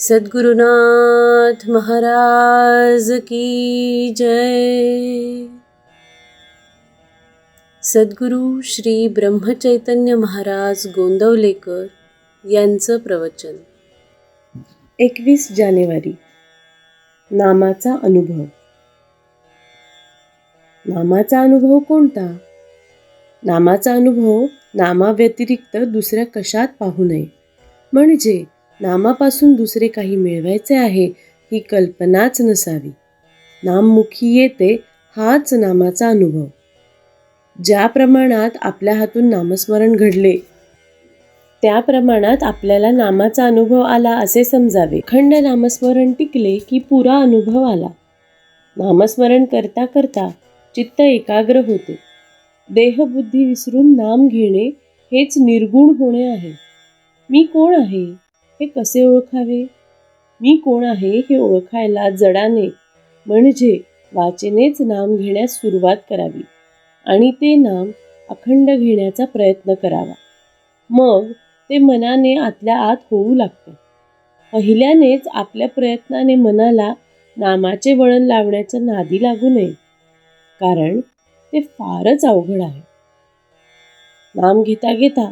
सद्गुरुनाथ महाराज की जय। सद्गुरू श्री ब्रह्मचैतन्य महाराज गोंदवलेकर यांचं प्रवचन. एकवीस जानेवारी. नामाचा अनुभव. नामाचा अनुभव कोणता? नामाचा अनुभव नामाव्यतिरिक्त दुसऱ्या कशात पाहू नये. म्हणजे नामापासून दुसरे काही मिळवायचे आहे ही कल्पनाच नसावी. नाममुखी येते हाच नामाचा अनुभव. ज्या प्रमाणात आपल्या हातून नामस्मरण घडले त्या प्रमाणात आपल्याला नामाचा अनुभव आला असे समजावे. खंड नामस्मरण टिकले की पुरा अनुभव आला. नामस्मरण करता करता चित्त एकाग्र होते. देहबुद्धी विसरून नाम घेणे हेच निर्गुण होणे आहे. मी कोण आहे? हे कसे ओळखावे? मी कोण आहे हे ओळखायला जडाने म्हणजे वाचेनेच नाम घेण्यास सुरुवात करावी आणि ते नाम अखंड घेण्याचा प्रयत्न करावा. मग ते मनाने आतल्या आत होऊ लागते. पहिल्यानेच आपल्या प्रयत्नाने मनाला नामाचे वळण लावण्याच्या नादी लागू नये कारण ते फारच अवघड आहे. नाम घेता घेता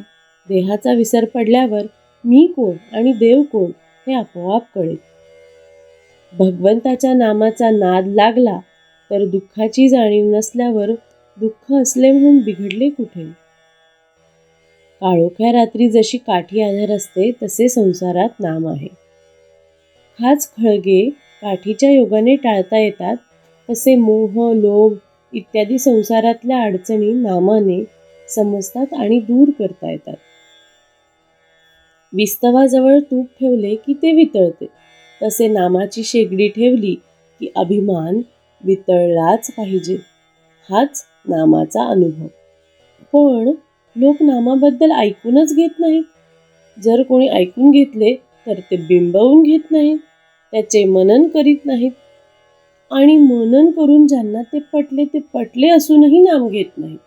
देहाचा विसर पडल्यावर मी कोण आणि देव कोण हे आपोआप कळेल. भगवंताच्या नामाचा नाद लागला तर दुःखाची जाणीव नसल्यावर दुःख असले म्हणून बिघडले कुठे? काळोख्या रात्री जशी काठी आधार असते तसे संसारात नाम आहे. खाच खळगे काठीच्या योगाने टाळता येतात तसे मोह लोभ इत्यादी संसारातल्या अडचणी नामाने समजतात आणि दूर करता येतात. विस्तवाजवळ तूप ठेवले की ते वितळते. तसे नामाची शेगडी ठेवली की अभिमान वितळलाच पाहिजे. हाच नामाचा अनुभव. पण लोक नामाबद्दल ऐकूनच घेत नाहीत. जर कोणी ऐकून घेतले तर ते बिंबवून घेत नाहीत. त्याचे मनन करीत नाहीत. आणि मनन करून ज्यांना ते पटले ते पटले असूनही नाम घेत नाहीत.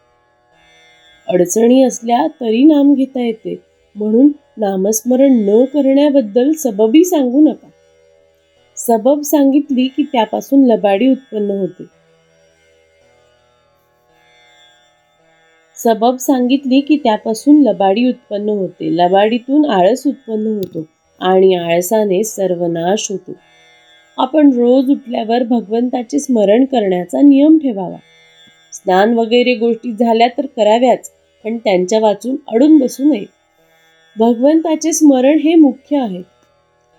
अडचणी असल्या तरी नाम घेता येते. म्हणून नामस्मरण न करण्याबद्दल सबबी सांगू नका. सबब सांगितली की त्यापासून लबाडी उत्पन्न होते. सबब सांगितली की त्यापासून लबाडी उत्पन्न होते. लबाडीतून आळस उत्पन्न होतो आणि आळसाने सर्वनाश होतो. आपण रोज उठल्यावर भगवंताचे स्मरण करण्याचा नियम ठेवावा. स्नान वगैरे गोष्टी झाल्या तर कराव्याच पण त्यांच्या वाचून अडून बसू नये. भगवंताचे स्मरण हे मुख्य आहे.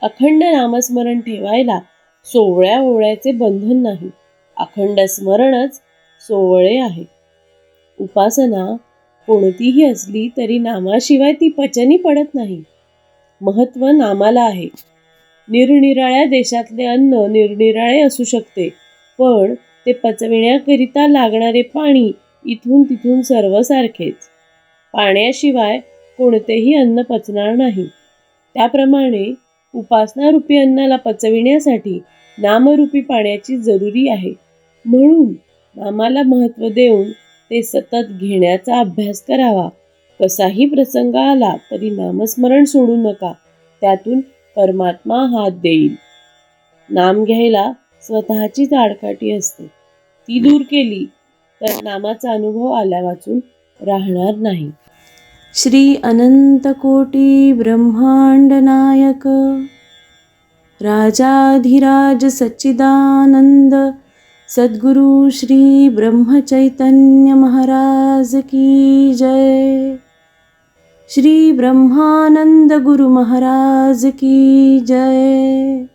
अखंड नामस्मरण ठेवायला सोवळ्या ओवळ्याचे बंधन नाही. अखंड स्मरणच सोवळे आहे. उपासना कोणतीही असली तरी नामाशिवाय ती पचनी पडत नाही. महत्त्व नामाला आहे. निरनिराळ्या देशातले अन्न निरनिराळे असू शकते पण ते पचविण्याकरिता लागणारे पाणी इथून तिथून सर्वसारखेच. पाण्याशिवाय कोणतेही अन्न पचणार नाही. त्याप्रमाणे उपासनारूपी अन्नाला पचविण्यासाठी नामरूपी पाण्याची जरुरी आहे. म्हणून नामाला महत्त्व देऊन ते सतत घेण्याचा अभ्यास करावा. कसाही प्रसंग आला तरी नामस्मरण सोडू नका. त्यातून परमात्मा हात देईल. नाम घ्यायला स्वतःचीच आडकाठी असते. ती दूर केली तर नामाचा अनुभव आल्या वाचून राहणार नाही. श्री अनंतकोटी ब्रह्मांड नायक राजाधिराज सच्चिदानंद सद्गुरु श्री ब्रह्मचैतन्य महाराज की जय। श्री ब्रह्मानंद गुरु महाराज की जय।